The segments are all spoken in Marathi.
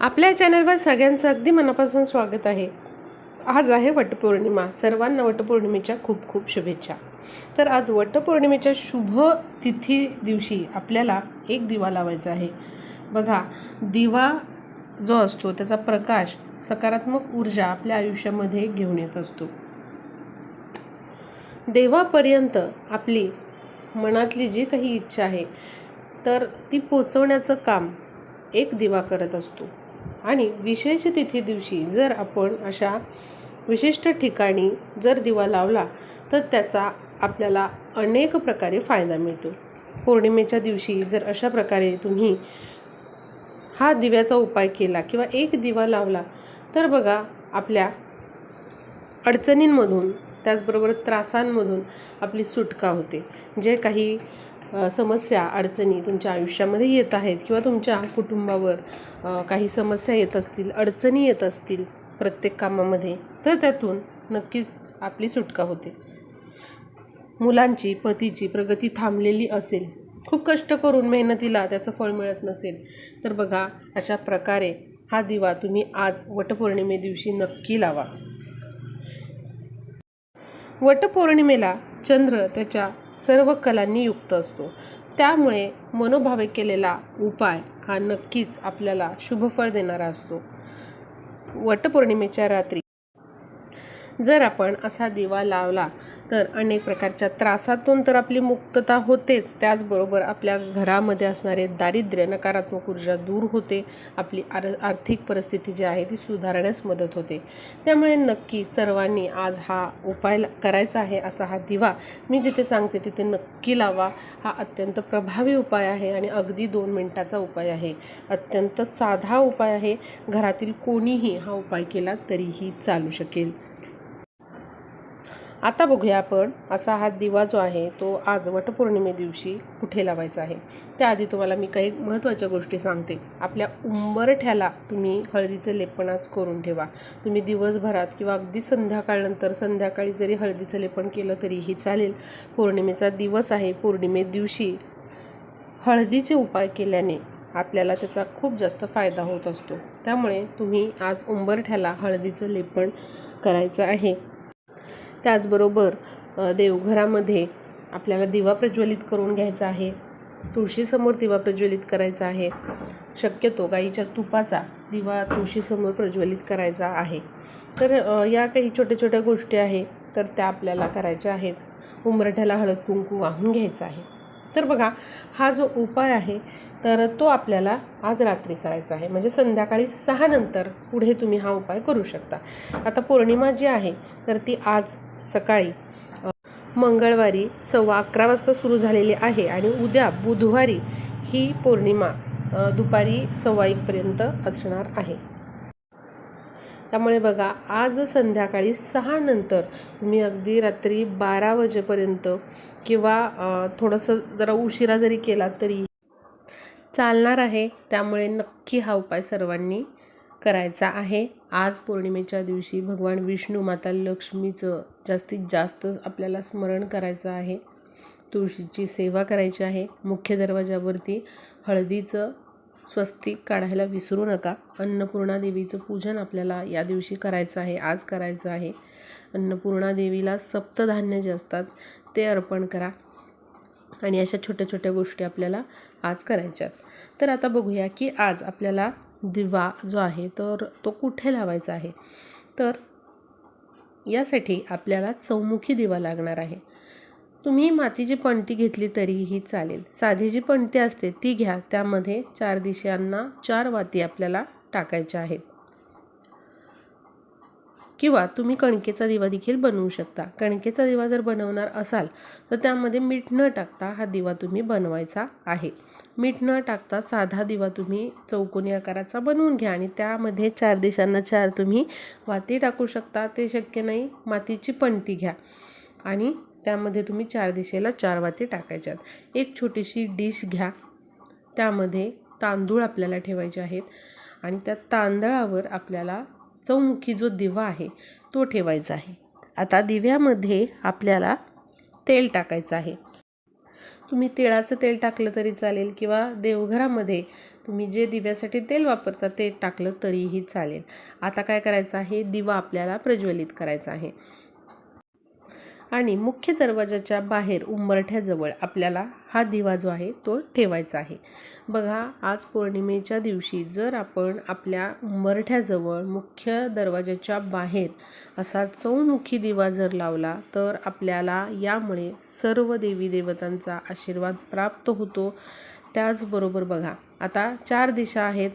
आपल्या चॅनलवर सगळ्यांचं अगदी मनापासून स्वागत आहे. आज आहे वटपौर्णिमा. सर्वांना वटपौर्णिमेच्या खूप खूप शुभेच्छा. तर आज वटपौर्णिमेच्या शुभ तिथी दिवशी आपल्याला एक दिवा लावायचा आहे. बघा दिवा जो असतो त्याचा प्रकाश सकारात्मक ऊर्जा आपल्या आयुष्यामध्ये घेऊन येत असतो. देवापर्यंत आपली मनातली जी काही इच्छा आहे तर ती पोचवण्याचं काम एक दिवा करत असतो. आणि विशेष तिथी दिवशी जर आपण अशा विशिष्ट ठिकाणी जर दिवा लावला तर त्याचा आपल्याला अनेक प्रकारे फायदा मिळतो. पौर्णिमेच्या दिवशी जर अशा प्रकारे तुम्ही हा दिव्याचा उपाय केला किंवा एक दिवा लावला तर बघा आपल्या अडचणींमधून त्याचबरोबर त्रासांमधून आपली सुटका होते. जे काही समस्या अडचणी तुमच्या आयुष्यामध्ये येत आहेत किंवा तुमच्या कुटुंबावर काही समस्या येत असतील अडचणी येत असतील प्रत्येक कामामध्ये तर त्यातून नक्कीच आपली सुटका होते. मुलांची पतीची प्रगती थांबलेली असेल खूप कष्ट करून मेहनतीला त्याचं फळ मिळत नसेल तर बघा अशा प्रकारे हा दिवा तुम्ही आज वटपौर्णिमे दिवशी नक्की लावा. वटपौर्णिमेला चंद्र त्याच्या सर्व कलांनी युक्त असतो. त्यामुळे मनोभावे केलेला उपाय हा नक्कीच आपल्याला शुभफळ देणारा असतो. वटपौर्णिमेच्या रात्री जर आपण असा दिवा लावला तर अनेक प्रकारच्या त्रासातून तर आपली मुक्तता होतेच. त्याचबरोबर आपल्या घरामध्ये असणारे दारिद्र्य नकारात्मक ऊर्जा दूर होते. आपली आर आर्थिक परिस्थिती जी आहे ती सुधारण्यास मदत होते. त्यामुळे नक्की सर्वांनी आज हा उपाय ला- करायचा आहे असा हा दिवा मी जिथे सांगते तिथे नक्की लावा. हा अत्यंत प्रभावी उपाय आहे आणि अगदी दोन मिनटाचा उपाय आहे. अत्यंत साधा उपाय आहे. घरातील कोणीही हा उपाय केला तरीही चालू शकेल. आता बघूया आपण असा हा दिवा जो आहे तो आज वटपौर्णिमे दिवशी कुठे लावायचा आहे. त्याआधी तुम्हाला मी काही महत्त्वाच्या गोष्टी सांगते. आपल्या उंबरठ्याला तुम्ही हळदीचं लेपणाच करून ठेवा. तुम्ही दिवसभरात किंवा अगदी संध्याकाळनंतर संध्याकाळी जरी हळदीचं लेपन केलं तरीही चालेल. पौर्णिमेचा दिवस आहे. पौर्णिमे दिवशी हळदीचे उपाय केल्याने आपल्याला त्याचा खूप जास्त फायदा होत असतो. त्यामुळे तुम्ही आज उंबरठ्याला हळदीचं लेपण करायचं आहे. त्याचबरोबर देवघरामध्ये आपल्याला दिवा प्रज्वलित करून घ्यायचा आहे. तुळशीसमोर दिवा प्रज्वलित करायचा आहे. शक्यतो गाईच्या तुपाचा दिवा तुळशीसमोर प्रज्वलित करायचा आहे. तर या काही छोट्या छोट्या गोष्टी आहे तर त्या आपल्याला करायच्या आहेत. उंबरठ्याला हळद कुंकू वाहून घ्यायचं आहे. तर बघा हा जो उपाय आहे तर तो आपल्याला आज रात्री करायचा आहे. म्हणजे संध्याकाळी सहा नंतर पुढे तुम्ही हा उपाय करू शकता. आता पौर्णिमा जी आहे तर ती आज सकाळी मंगळवारी सव्वा अकरा वाजता सुरू झालेली आहे आणि उद्या बुधवारी ही पौर्णिमा दुपारी सव्वा एकपर्यंत असणार आहे. त्यामुळे बघा आज संध्याकाळी सहा नंतर तुम्ही अगदी रात्री बारा वाजेपर्यंत किंवा थोडंसं जरा उशिरा जरी केला तरी चालणार आहे. त्यामुळे नक्की हा उपाय सर्वांनी करायचा आहे. आज पौर्णिमेच्या दिवशी भगवान विष्णू माता लक्ष्मीचं जास्तीत जास्त आपल्याला स्मरण करायचं आहे. तुळशीची सेवा करायची आहे. मुख्य दरवाजावरती हळदीचं स्वस्तिक काढायला विसरू नका. अन्नपूर्णा देवीचं पूजन आपल्याला या दिवशी करायचं आहे आज करायचं आहे. अन्नपूर्णा देवीला सप्तधान्य जे असतात ते अर्पण करा. आणि अशा छोट्या छोट्या गोष्टी आपल्याला आज करायच्यात तर आता बघूया की आज आपल्याला दिवा जो आहे तर तो कुठे लावायचा आहे? तर यासाठी आपल्याला चौमुखी दिवा लागणार आहे. तुम्ही मातीची पणती घेतली तरीही चालेल. साधी जी पणती असते ती घ्या. त्यामध्ये चार दिशांना चार वाती आपल्याला टाकायच्या आहेत. किंवा तुम्ही कणकेचा दिवा देखील बनवू शकता. कणकेचा दिवा जर बनवणार असाल तर त्यामध्ये मीठ न टाकता हा दिवा तुम्ही बनवायचा आहे. मीठ न टाकता साधा दिवा तुम्ही चौकोनी आकाराचा बनवून घ्या आणि त्यामध्ये चार दिशांना चार तुम्ही वाती टाकू शकता. ते शक्य नाही मातीची पणती घ्या. आणि त्यामध्ये तुम्ही चार दिशेला चार वाती टाकायच्यात. एक छोटीशी डिश घ्या. त्यामध्ये तांदूळ आपल्याला ठेवायचे आहेत. आणि त्या तांदळावर आपल्याला चौमुखी जो दिवा आहे तो ठेवायचा आहे. आता दिव्यामध्ये आपल्याला तेल टाकायचं आहे. तुम्ही तिळाचं तेल टाकलं तरी चालेल किंवा देवघरामध्ये तुम्ही जे दिव्यासाठी तेल वापरता ते टाकलं तरीही चालेल. आता काय करायचं आहे? दिवा आपल्याला प्रज्वलित करायचा आहे. आणि मुख्य दरवाजाच्या बाहेर उंबरठ्याजवळ आपल्याला हा दिवा जो आहे तो ठेवायचा आहे. बघा आज पौर्णिमेच्या दिवशी जर आपण आपल्या उंबरठ्याजवळ मुख्य दरवाजाच्या बाहेर असा चौमुखी दिवा जर लावला तर आपल्याला यामुळे सर्व देवी देवतांचा आशीर्वाद प्राप्त होतो. त्याचबरोबर बघा आता चार दिशा आहेत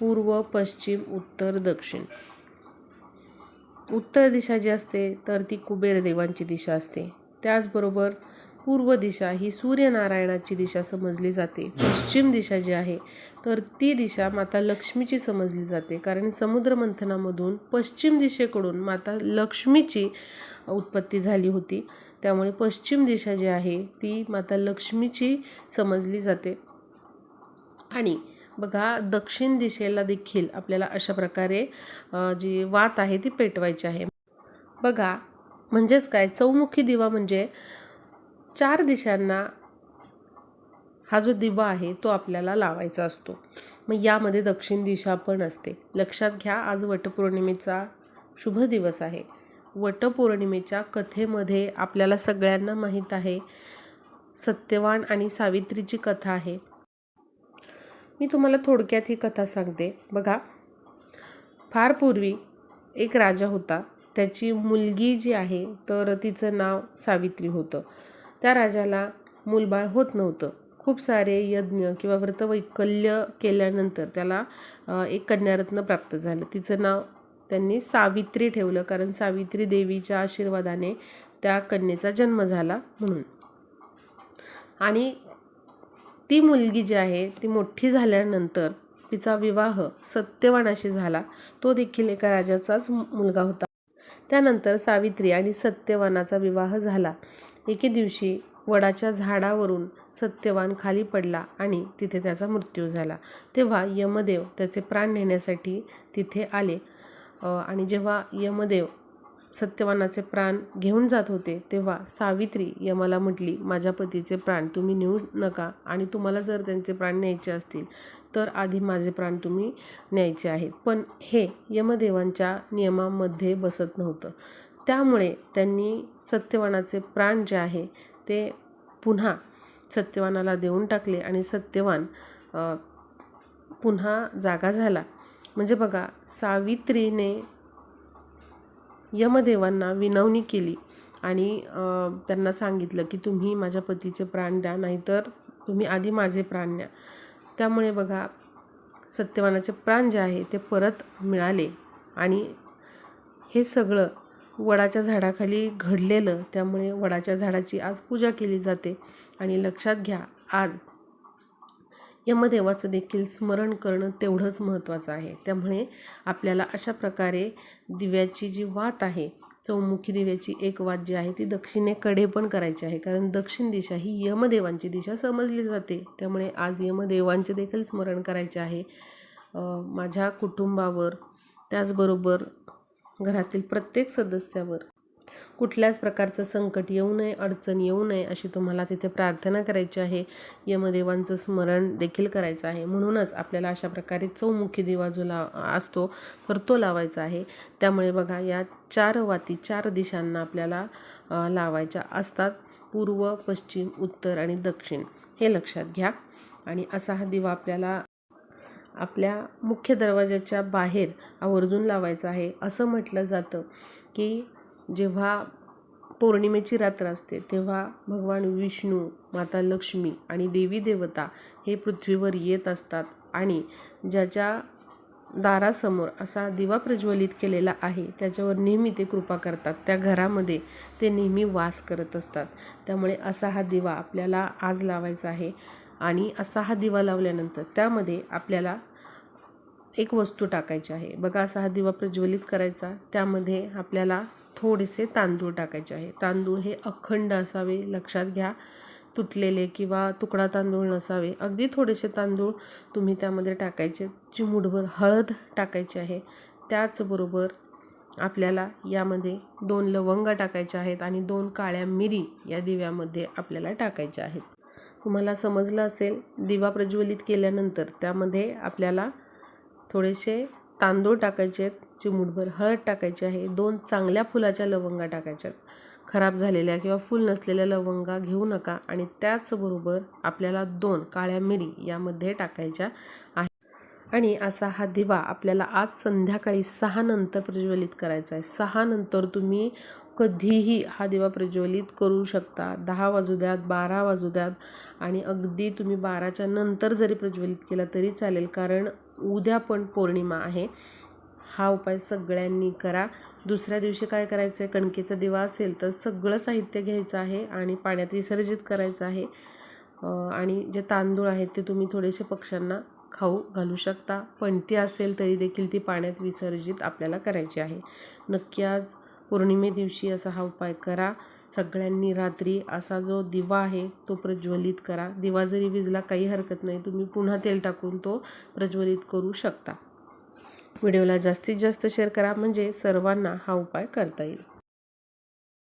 पूर्व पश्चिम उत्तर दक्षिण. उत्तर दिशा जी असते तर ती कुबेर देवांची दिशा असते. त्याचबरोबर पूर्व दिशा ही सूर्यनारायणाची दिशा समजली जाते. पश्चिम दिशा जी आहे तर ती दिशा माता लक्ष्मीची समजली जाते. कारण समुद्रमंथनामधून पश्चिम दिशेकडून माता लक्ष्मीची उत्पत्ती झाली होती. त्यामुळे पश्चिम दिशा जी आहे ती माता लक्ष्मीची समजली जाते. आणि बघा दक्षिण दिशेला देखील आपल्याला अशा प्रकारे जी वात आहे ती पेटवायची आहे. बघा म्हणजेच काय? चौमुखी दिवा म्हणजे चार दिशांना हा जो दिवा आहे तो आपल्याला लावायचा असतो. मग यामध्ये दक्षिण दिशा पण असते. लक्षात घ्या आज वटपौर्णिमेचा शुभ दिवस आहे. वटपौर्णिमेच्या कथेमध्ये आपल्याला सगळ्यांना माहीत आहे सत्यवान आणि सावित्रीची कथा आहे. मी तुम्हाला थोडक्यात ही कथा सांगते. बघा फार पूर्वी एक राजा होता. त्याची मुलगी जी आहे तर तिचं नाव सावित्री होतं. त्या राजाला मूलबाळ होत नव्हतं. खूप सारे यज्ञ किंवा व्रतवैकल्य केल्यानंतर त्याला एक कन्यारत्न प्राप्त झालं. तिचं नाव त्यांनी सावित्री ठेवलं कारण सावित्री देवीच्या आशीर्वादाने त्या कन्येचा जन्म झाला म्हणून. आणि ती मुलगी जी आहे ती मोठी झाल्यानंतर तिचा विवाह सत्यवानाशी झाला. तो देखील एका राजाचाच मुलगा होता. त्यानंतर सावित्री आणि सत्यवानाचा विवाह झाला. एके दिवशी वडाच्या झाडावरून सत्यवान खाली पडला आणि तिथे त्याचा मृत्यू झाला. तेव्हा यमदेव त्याचे प्राण नेण्यासाठी तिथे आले. आणि जेव्हा यमदेव सत्यवानाचे प्राण घेऊन जात होते तेव्हा सावित्री यमाला म्हटली माझ्या पतीचे प्राण तुम्ही नेऊ नका आणि तुम्हाला जर त्यांचे प्राण न्यायचे असतील तर आधी माझे प्राण तुम्ही न्यायचे आहेत. पण हे यमदेवांच्या नियमामध्ये बसत नव्हतं. त्यामुळे त्यांनी सत्यवानाचे प्राण जे आहे ते पुन्हा सत्यवानाला देऊन टाकले आणि सत्यवान पुन्हा जागा झाला. म्हणजे बघा सावित्रीने यमदेवांना विनवणी केली आणि त्यांना सांगितलं की तुम्ही माझ्या पतीचे प्राण द्या नाहीतर तुम्ही आधी माझे प्राण द्या त्यामुळे बघा सत्यवानाचे प्राण जे आहे ते परत मिळाले आणि हे सगळं वडाच्या झाडाखाली घडलेलं त्यामुळे वडाच्या झाडाची आज पूजा केली जाते. आणि लक्षात घ्या आज यमदेवाचं देखील स्मरण करणं तेवढंच महत्त्वाचं आहे. त्यामुळे आपल्याला अशा प्रकारे दिव्याची जी वात आहे चौमुखी दिव्याची एक वात जी आहे ती दक्षिणेकडे पण करायची आहे. कारण दक्षिण दिशा ही यमदेवांची दिशा समजली जाते. त्यामुळे आज यमदेवांचे देखील स्मरण करायचे आहे. माझ्या कुटुंबावर त्याचबरोबर घरातील प्रत्येक सदस्यावर कुठल्याच प्रकारचं संकट येऊ नये अडचण येऊ नये अशी तुम्हाला तिथे प्रार्थना करायची आहे. यमदेवांचं स्मरण देखील करायचं आहे. म्हणूनच आपल्याला अशा प्रकारे चौमुखी दिवा जो ला असतो तर तो लावायचा आहे. त्यामुळे बघा या चार वाती चार दिशांना आपल्याला लावायच्या असतात. पूर्व पश्चिम उत्तर आणि दक्षिण. हे लक्षात घ्या. आणि असा हा दिवा आपल्याला आपल्या मुख्य दरवाजाच्या बाहेर आवर्जून लावायचा आहे. असं म्हटलं जातं की जेव्हा पौर्णिमेची रात्र असते तेव्हा भगवान विष्णू माता लक्ष्मी आणि देवी देवता हे पृथ्वीवर येत असतात आणि ज्याच्या दारासमोर असा दिवा प्रज्वलित केलेला आहे त्याच्यावर नेहमी ते कृपा करतात. त्या घरामध्ये ते नेहमी वास करत असतात. त्यामुळे असा हा दिवा आपल्याला आज लावायचा आहे आणि असा हा दिवा लावल्यानंतर त्यामध्ये आपल्याला एक वस्तू टाकायची आहे. बघा असा हा दिवा प्रज्वलित करायचा. त्यामध्ये आपल्याला थोडेसे तांदूळ टाकायचे आहे. तांदूळ हे अखंड असावे लक्षात घ्या. तुटलेले किंवा तुकडा तांदूळ नसावे. अगदी थोडेसे तांदूळ तुम्ही त्यामध्ये टाकायचे. चिमूटभर हळद टाकायची आहे. त्याचबरोबर आपल्याला यामध्ये दोन लवंग टाकायच्या आहेत आणि दोन काळ्या मिरी या दिव्यामध्ये आपल्याला टाकायच्या आहेत. तुम्हाला समजलं असेल दिवा प्रज्वलित केल्यानंतर त्यामध्ये आपल्याला थोडेसे तांदूळ टाकायचे आहेत चिमूटभर हळद टाकायची आहे दोन चांगल्या फुलाच्या लवंगा टाकायच्या आहेत. खराब झालेल्या किंवा फुल नसलेल्या लवंगा घेऊ नका आणि त्याचबरोबर आपल्याला दोन काळ्या मिरी यामध्ये टाकायच्या आहे. आणि असा हा दिवा आपल्याला आज संध्याकाळी सहा नंतर प्रज्वलित करायचा आहे. सहा नंतर तुम्ही कधीही हा दिवा प्रज्वलित करू शकता. दहा वाजू द्यात बारा वाजू द्यात आणि अगदी तुम्ही बाराच्या नंतर जरी प्रज्वलित केला तरी चालेल. कारण उद्या पण पौर्णिमा आहे. हा उपाय सगळ्यांनी करा. दुसऱ्या दिवशी काय करायचं आहे कणकेचा दिवा असेल तर सगळं साहित्य घ्यायचं आहे आणि पाण्यात विसर्जित करायचं आहे. आणि जे तांदूळ आहेत ते तुम्ही थोडेसे पक्ष्यांना खाऊ घालू शकता. पणती असेल तरी देखील ती पाण्यात विसर्जित आपल्याला करायची आहे. नक्की आज पौर्णिमे दिवशी असा हा उपाय करा. सगळ्यांनी रात्री असा जो दिवा आहे तो प्रज्वलित करा. दिवा जरी विजला काही हरकत नाही. तुम्ही पुन्हा तेल टाकून तो प्रज्वलित करू शकता. व्हिडिओला जास्तीत जास्त शेअर करा. म्हणजे सर्वांना हा उपाय करता येईल.